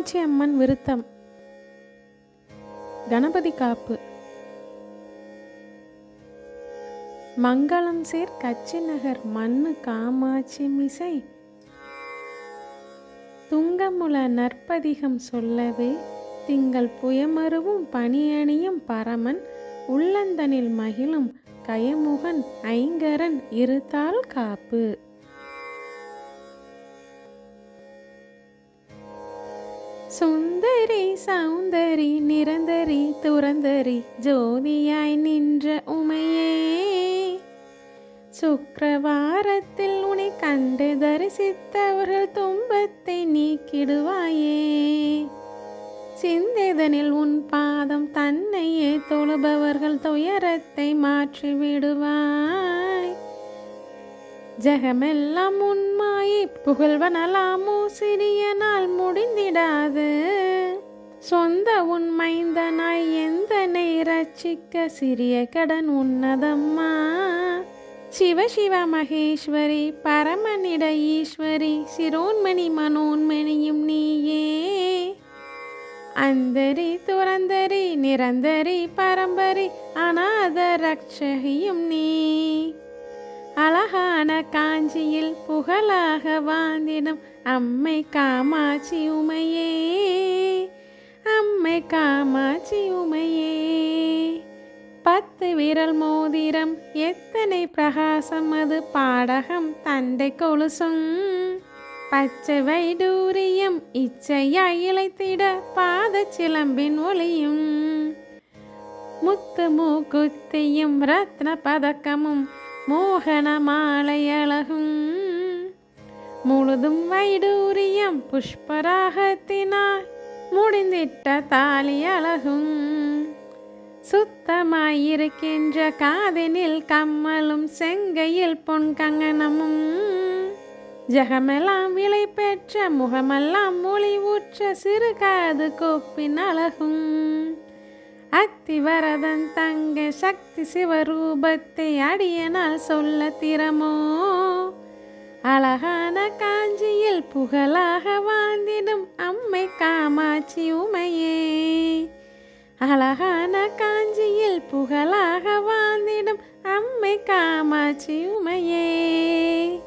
காமாட்சி அம்மன் விருத்தம். கணபதி காப்பு. மங்களம் சேர் கச்சி நகர் மண்ணு காமாட்சி மிசை. துங்கமுல நற்பதிகம் சொல்லவே திங்கள் புயமருவும் பணியணியும் பரமன் உள்ளந்தனில் மகிழும் கயமுகன் ஐங்கரன் இருத்தால் காப்பு. சுந்தரி சௌந்தரி நிரந்தரி துரந்தரி ஜோதியாய் நின்ற உமையே. சுக்கரவாரத்தில் உன்னை கண்டு தரிசித்தவர்கள் துன்பத்தை நீக்கிடுவாயே. சிந்தைதனில் உன் பாதம் தன்னையே தொழுபவர்கள் துயரத்தை மாற்றி விடுவாய் ஜெகமெல்லாம் உன்மாயை புகழ்வனலாமோ சிறியன் சொந்த உண்மைந்தனாய் எந்தனை ரட்சிக்க சிறிய கடன் உன்னதம்மா? சிவ சிவ மகேஸ்வரி பரமனிட ஈஸ்வரி சிரோன்மணி மனோன்மணியும் நீயே. அந்தரி துரந்தரி நிரந்தரி பரம்பரி அநாத ரக்ஷகியும் நீ. அழகான காஞ்சியில் புகழாக வாழ்ந்திடும் அம்மை காமாட்சி உமையே. அம்மை காமாட்சி உமையே. பத்து விரல் மோதிரம் எத்தனை பிரகாசம் அது பாடகம் தண்டை கொலுசும். பச்சை வைடூரியம் இச்சையாய் இழைத்திட பாத சிலம்பின் ஒளியும். முத்து மூக்குத்தியும் ரத்ன பதக்கமும் மோகன மாலை அழகும். முழுதும் வைடூரியம் புஷ்பராகத்தினால் முடிந்திட்ட தாலி அழகும். சுத்தமாயிருக்கின்ற காதினில் கம்மலும் செங்கையில் பொன் கங்கணமும். ஜகமெல்லாம் விலை பெற்ற முகமெல்லாம் மொழி ஊற்ற சிறு காது கோப்பின் அழகும். அத்திவரதன் தங்க சக்தி சிவரூபத்தை அடியனால் சொல்ல திறமோ? அழகான காஞ்சியில் புகழாக வாழ்ந்திடும் அம்மை காமாட்சி உமையே. அழகான காஞ்சியில் புகழாக வாழ்ந்திடும் அம்மை காமாட்சி உமையே.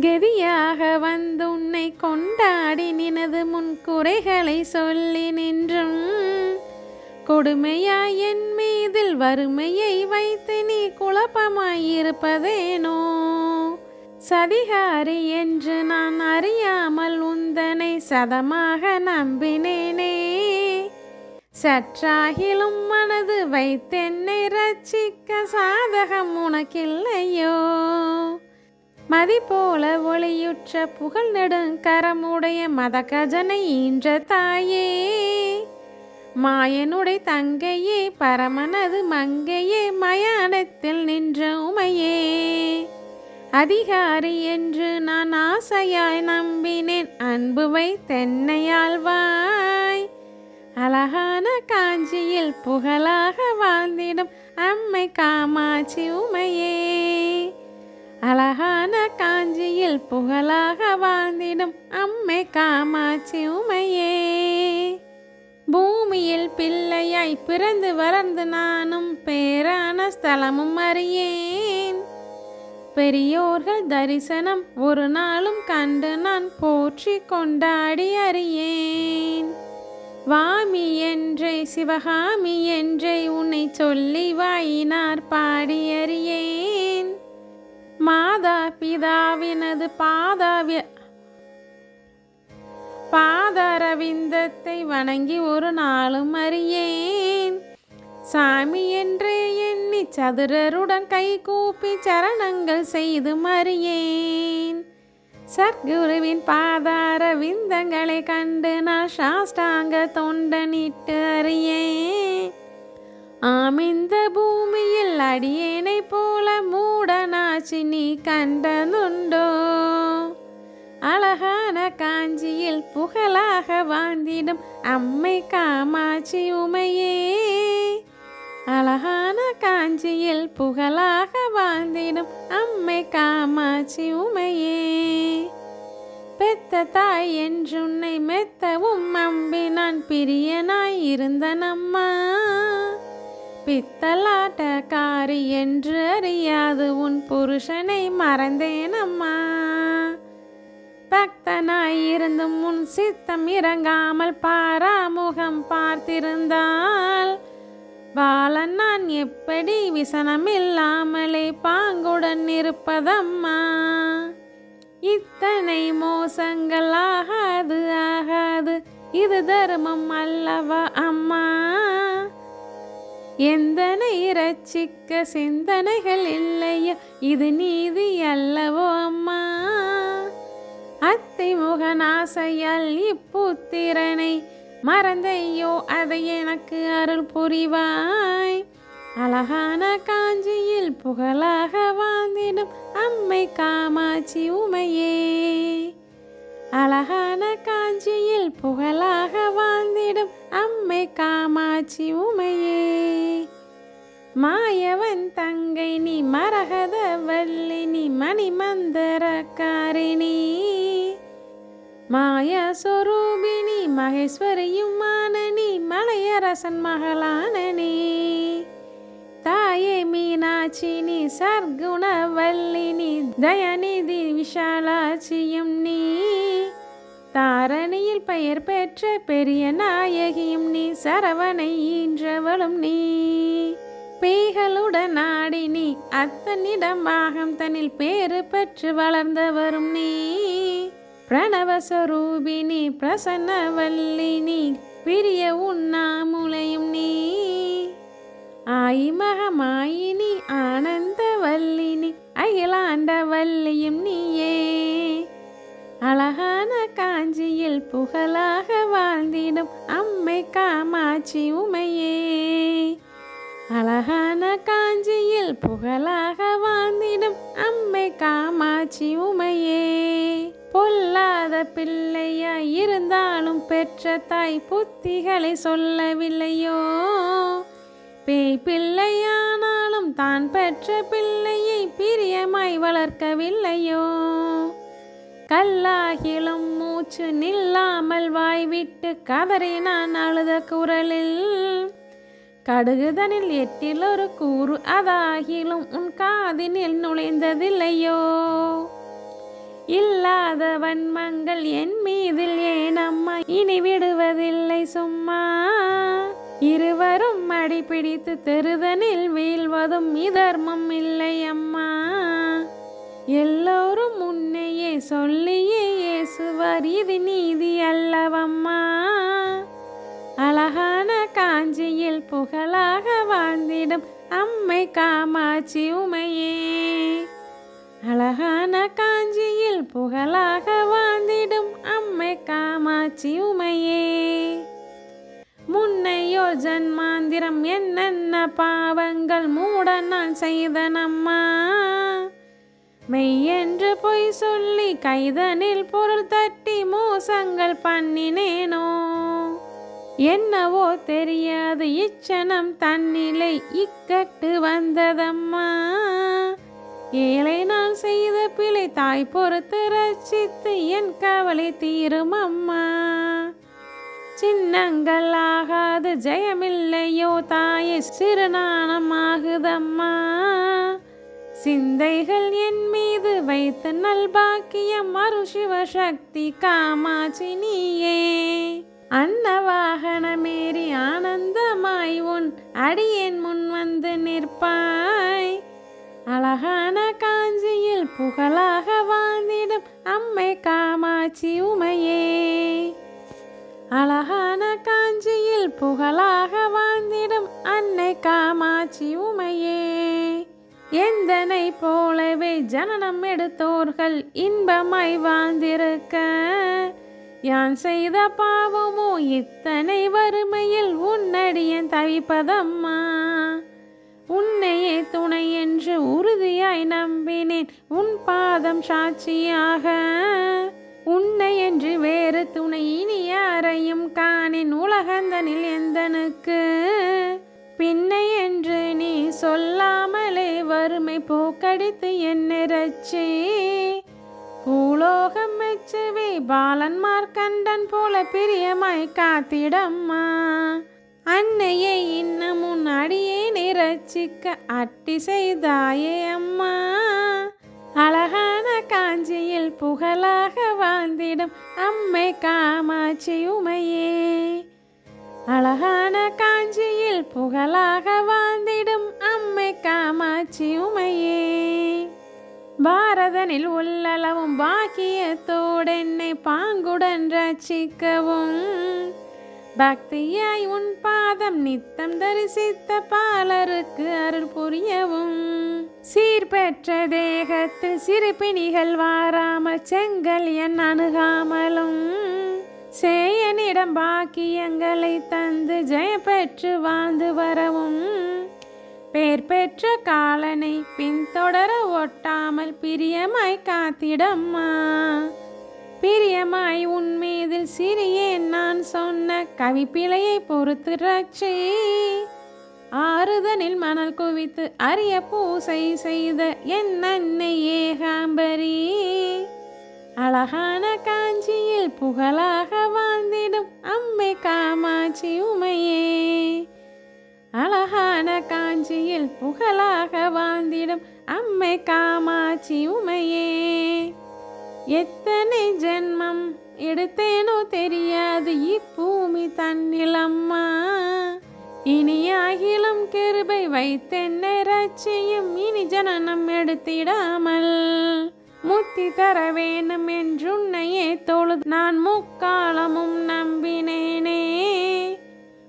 கெதியாக வந்து உன்னை கொண்டாடி நினது முன் குறைகளை சொல்லி நின்றும். கொடுமையாய் என் மீதில் வறுமையை வைத்து நீ குழப்பமாயிருப்பதேனோ? சதிகாரி என்று நான் அறியாமல் உந்தனை சதமாக நம்பினேனே. சற்றாகிலும் மனது வைத்தென்னை ரட்சிக்க சாதகம் உனக்கில்லையோ? மதிப்போல ஒளியுற்ற புகழ் நெடுங்கரமுடைய மத கஜனை ஈன்ற தாயே. மாயனுடை தங்கையே பரமனது மங்கையே மயானத்தில் நின்ற உமையே. அதிகாரி என்று நான் ஆசையாய் நம்பினேன். அன்பு வாய் அழகான காஞ்சியில் புகழாக வாழ்ந்திடும் அம்மை காமாட்சி உமையே. அழகான காஞ்சியில் புகழாக வாழ்ந்திடும் அம்மை காமாட்சி உமையே. பூமியில் பிள்ளையாய் பிறந்து வளர்ந்து நானும் பேரான ஸ்தலமும் அறியேன். பெரியோர்கள் தரிசனம் ஒரு நாளும் கண்டு நான் போற்றி கொண்டாடி அறியேன். வாமி என்றே சிவகாமி என்றே உன்னை சொல்லி வாயினார் பாடி அறியேன். மாதா பிதாவினது பாதாவிய பாதரவிந்தத்தை வணங்கி ஒரு நாளும் அறியேன். சாமி என்றே சதுரருடன் கை கூப்பி சரணங்கள் செய்து மறியேன். சத்குருவின் பாதார விந்தங்களை கண்டு நான் சாஷ்டாங்க தொண்டனிட்டு அறியேன். ஆமிந்த பூமியில் அடியேனை போல மூடனாச்சி நீ கண்டதுண்டோ? அழகான காஞ்சியில் புகழாக வாழ்ந்திடும் அம்மை காமாட்சி உமையே. அழகான காஞ்சியில் புகழாக வாழ்ந்திடும் அம்மை காமாட்சி உமையே. பெத்த தாய் என்றுன்னை மெத்தவும் அம்பி நான் பிரியனாய் இருந்தனம்மா பித்தலாட்டக்காரி என்று அறியாது உன் புருஷனை மறந்தேனம்மா பக்தனாய் இருந்தும் உன் சித்தம் இறங்காமல் பாராமுகம் பார்த்திருந்தால் பாலன் நான் எப்படி விசனமில்லாமலே பாங்குடன் இருப்பதம்மா? இத்தனை மோசங்கள் ஆகாது ஆகாது இது தர்மம் அல்லவா அம்மா? எந்தனை இரட்சிக்க சிந்தனைகள் இல்லையா இது நீதி அல்லவோ அம்மா? அத்தை முகநாசையால் இப்புத்திரனை மறந்தையோ அதை எனக்கு அருள் புரிவாய். அழகான காஞ்சியில் புகழாக வாழ்ந்திடும் அம்மை காமாட்சி உமையே. அழகான காஞ்சியில் புகழாக வாழ்ந்திடும் அம்மை காமாட்சி உமையே. மாயவன் தங்கை நீ மரகத வள்ளி நீ மணிமந்தரக்காரிணி. மாய சொரூபிணி மகேஸ்வரியும் மானனி மலையரசன் மகளானனி. தாயே மீனாட்சினி சர்க்குணவல்லினி தயநிதி விஷாலாட்சியும் நீ. தாரணியில் பெயர் பெற்ற பெரிய நாயகியும் நீ சரவணை ஈன்றவளும் நீ. பேய்களுடன் ஆடி நீ அத்தனிடம் பாகம் தன்னில் பேறு பெற்று வளர்ந்தவரும் நீ. பிரணவஸ்வரூபிணி பிரசன்னவல்லினி பிரிய உண்ணாமுலையும் நீ. ஆயி மகமாயினி ஆனந்தவல்லினி அகிலாண்டவல்லியும் நீயே. அழகான காஞ்சியில் புகழாக வாழ்ந்திடும் அம்மை காமாட்சி உமையே. அழகான காஞ்சியில் புகழாக வாழ்ந்திடும் அம்மை காமாட்சி உமையே. பிள்ளையாய் இருந்தாலும் பெற்ற தாய் புத்திகளை சொல்லவில்லையோ? பேய் பிள்ளையானாலும் தான் பெற்ற பிள்ளையை பிரியமாய் வளர்க்கவில்லையோ? கல்லாகிலும் மூச்சு நில்லாமல் வாய்விட்டு கதறி நான் அழுத குரலில் கடுகுதனில் எட்டில் ஒரு கூறு அதாகிலும் உன் காதினில் நுழைந்ததில்லையோ? இல்லாத வன்மங்கள் என் மீதில் ஏனம்மா இனி விடுவதில்லை சும்மா. இருவரும் அடிபிடித்து தெருதனில் வீழ்வதும் இதர்மம் இல்லை அம்மா. எல்லோரும் முன்னையே சொல்லியே இயேசுவார் இது நீதி அல்லவம்மா. அழகான காஞ்சியில் புகழாக வாழ்ந்திடும் அம்மை காமாட்சி உமையே. அழகான காஞ்சியில் புகழாக வாழ்ந்திடும் அம்மை காமாட்சி உமையே. முன்னையோ ஜன்மாந்திரம் என்னென்ன பாவங்கள் மூட நான் செய்தனம்மா. மெய்யென்று பொய் சொல்லி கைதனில் பொருள் தட்டி மோசங்கள் பண்ணினேனோ. என்னவோ தெரியாது இச்சனம் தன்னிலை இக்கட்டு வந்ததம்மா. ஏழை நான் செய்த பிழை தாய் பொறுத்து ரட்சித்து என் கவலை தீரும் அம்மா. சின்னங்கள் ஆகாது ஜெயமில்லையோ தாயே சிறுநாணமாகுதம்மா சிந்தைகள் என் மீது வைத்து நல்பாக்கியம் மறு சிவசக்தி காமாட்சி நீயே. அன்னவாகனமேறி ஆனந்தமாய் உன் அடியேன் முன் வந்து நிற்பான். அழகான காஞ்சியில் புகழாக வாழ்ந்திடும் அம்மை காமாட்சி உமையே. அழகான காஞ்சியில் புகழாக வாழ்ந்திடும் அன்னை காமாட்சி உமையே. எந்தனை போலவே ஜனனம் எடுத்தோர்கள் இன்பமாய் வாழ்ந்திருக்க. யான் செய்த பாவமோ இத்தனை வறுமையில் உன்னடியன் தவிப்பதம்மா உன்னையே துணை என்று உறுதியாய் நம்பினேன். உன் பாதம் சாட்சியாக உன்னை என்று வேறு துணை இனி யாரையும் காணேன். உலகந்தனில் எந்தனுக்கு பின்னை என்று நீ சொல்லாமலே வறுமை போக்கடித்து என்னை ரச்சே பூலோகம் மெச்சுவே பாலன்மார் கண்டன் போல பிரியமாய் காத்திடம்மா. அன்னையை இன்னமும் அடியே நிறச்சிக்க அட்டி செய்தாயே அம்மா. அழகான காஞ்சியில் புகழாக வாழ்ந்திடும் அம்மை காமாட்சி உமையே. அழகான காஞ்சியில் புகழாக வாழ்ந்திடும் அம்மை காமாட்சி உமையே. பாரதனில் உள்ளளவும் பாக்கியத்தோடென்னை பாங்குடன் ரட்சிக்கவும். பக்தியாய் உன் பாதம் நித்தம் தரிசித்த பாலருக்கு அருள் புரியவும். சீர்பெற்ற தேகத்தில் சிறுபிணிகள் வாராமல் செங்கல் என் அணுகாமலும். சேயனிடம் பாக்கியங்களை தந்து ஜெய பெற்று வாழ்ந்து வரவும். பேர் பெற்ற காலனை பின்தொடர ஒட்டாமல் பிரியமாய் காத்திடம்மா. பிரியமாய் உன் மீதில் சிறியேன் நான் சொன்ன கவிப்பிழையை பொறுத்து ரட்சி. ஆறுதனில் மணல் குவித்து அரிய பூசை செய்த என் அன்னை ஏகாம்பரி. அழகான காஞ்சியில் புகழாக வாழ்ந்திடும் அம்மை காமாட்சி உமையே. அழகான காஞ்சியில் புகழாக வாழ்ந்திடும் அம்மை காமாட்சி உமையே. எத்தனை ஜென்மம் எடுத்தேனோ தெரியாது இப்பூமி தன்னிலம்மா இனி அகிலம் கிருபை வைத்தென்ன ரட்சியும் இனி ஜனனம் எடுத்திடாமல். முத்தி தர வேணும் என்றுன்னையே தொழுது நான் முக்காலமும் நம்பினேனே.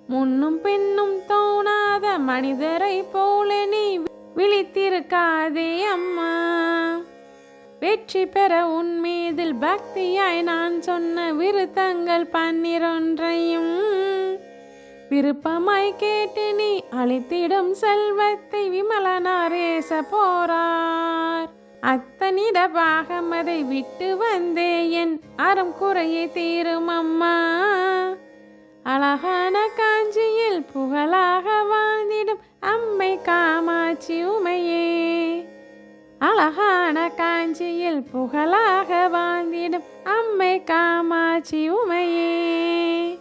முன்னும் பின்னும் தோணாத மனிதரை போல நீ விழித்திருக்காதே அம்மா. வெற்றி பெற உன் மீதில் பக்தியாய் நான் சொன்ன விருத்தங்கள் பன்னிரொன்றையும் விருப்பமாய் கேட்டு நீ அளித்திடும் செல்வத்தை விமலனாரேச போறார். அத்தனிட பாகமதை விட்டு வந்தே என் அறம் குறையை தீரும் அம்மா. அழகான காஞ்சியில் புகழாக வாழ்ந்திடும் அம்மை காமாட்சி உமை அழகான காஞ்சியில் புகழாக வாழ்ந்திடும் அம்மை காமாட்சி உமையே.